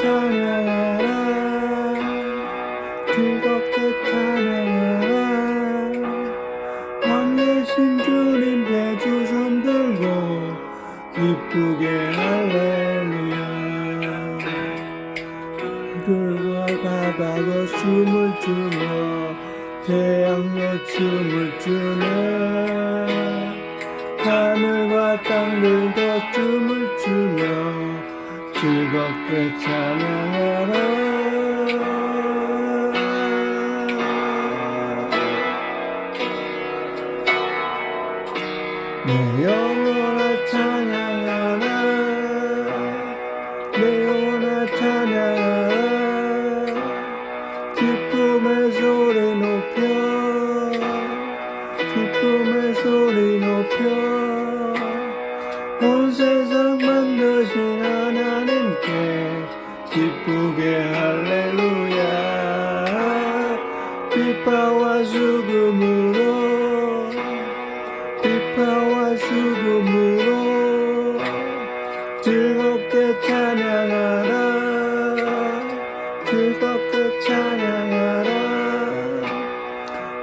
찬양하라. 즐겁게 찬양하라. 왕되신 주님께 두손 들고 기쁘게 할렐루야. 들과 바다도 춤을 추며 태양도 춤을 추네 하늘과 추며 즐겁게 찬양하라. 내 영혼아 찬양하라. 내 영혼아 찬양하라. 기쁨의 소리 높여. 기쁨의 소리 높여. 온 세상 수금으로 비파와 수금으로 즐겁게 찬양하라 즐겁게 찬양하라.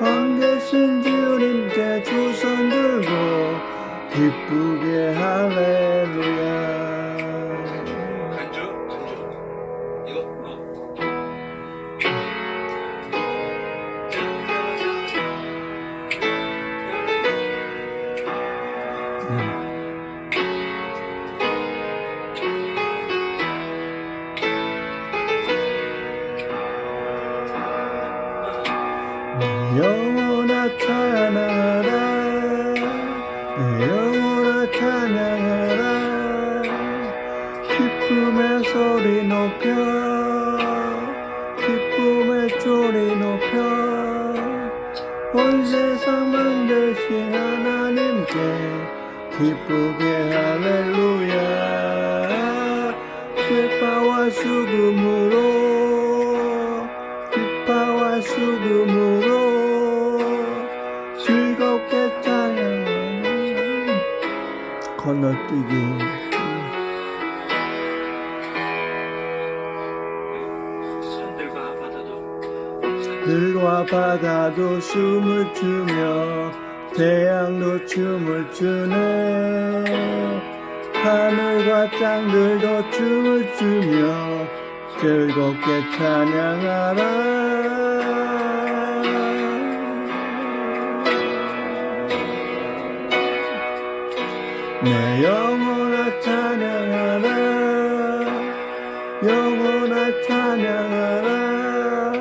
왕되신 주님께 두손 들고 기쁘게 할렐 내 영원하 찬양하라. 기쁨의 소리 높여. 기쁨의 소리 높여. 온 세상 만드신 하나님께 기쁘게 할렐루야. 기파와 수금으로 건너뛰기. 들과 바다도 숨을 추며 태양도 춤을 추네. 하늘과 땅들도 춤을 추며 즐겁게 찬양하라 내 영혼아 찬양하라. 영혼아 찬양하라.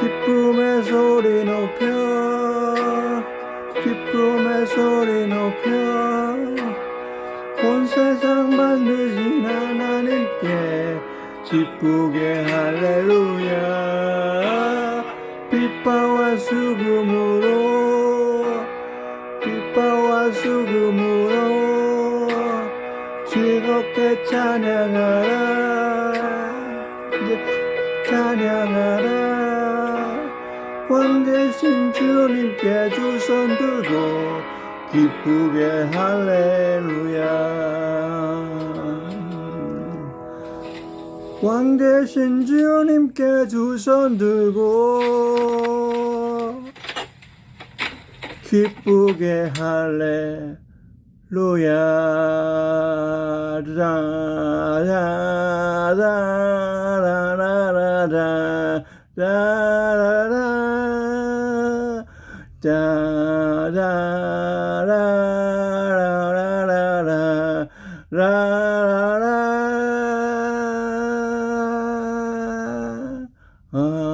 기쁨의 소리 높여. 기쁨의 소리 높여. 온 세상 만드신 하나님께 기쁘게 할렐루야. 빛바와 수금으로 즐겁게 찬양하라. 찬양하라. 왕되신 주님께 두 손 들고 기쁘게 할렐루야. 왕되신 주님께 두 손 들고 기쁘게 할렐루야 Ah.